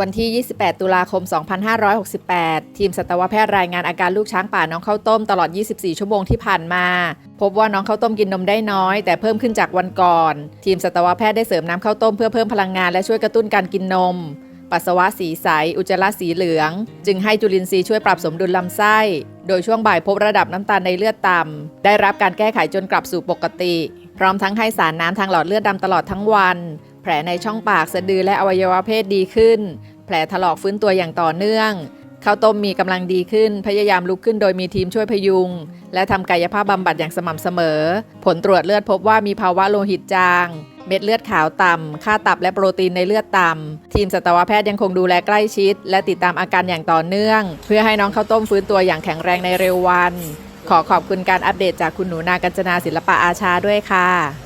วันที่ 28 ตุลาคม 2568 ทีมสัตวแพทย์รายงานอาการลูกช้างป่าน้องข้าวต้มตลอด 24 ชั่วโมงที่ผ่านมา พบว่าน้องข้าวต้มกินนมได้น้อย แต่เพิ่มขึ้นจากวันก่อน ทีมสัตวแพทย์ได้เสริมน้ำข้าวต้มเพื่อเพิ่มพลังงานและช่วยกระตุ้นการกินนม ปัสสาวะสีใส อุจจาระสีเหลือง จึงให้จุลินทรีย์ช่วยปรับสมดุลลำไส้ โดยช่วงบ่ายพบระดับน้ำตาลในเลือดต่ำได้รับการแก้ไขจนกลับสู่ปกติ พร้อมทั้งให้สารน้ำทางหลอดเลือดดำตลอดทั้งวัน แผลในช่องปากสะดือและอวัยวะเพศดีขึ้น แผลถลอกฟื้นตัวอย่างต่อเนื่องข้าวต้มมีกำลังดีขึ้น พยายามลุกขึ้นโดยมีทีมช่วยพยุง และทำกายภาพบำบัดอย่างสม่ำเสมอ ผลตรวจเลือดพบว่ามีภาวะโลหิตจาง เม็ดเลือดขาวต่ำ ค่าตับและโปรตีนในเลือดต่ำ ทีมสัตวแพทย์ยังคงดูแลใกล้ชิด และติดตามอาการอย่างต่อเนื่อง เพื่อให้น้องข้าวต้มฟื้นตัวอย่างแข็งแรงในเร็ววัน ขอขอบคุณการอัปเดตจากคุณหนูนากัญจนาศิลปะอาชาด้วยค่ะ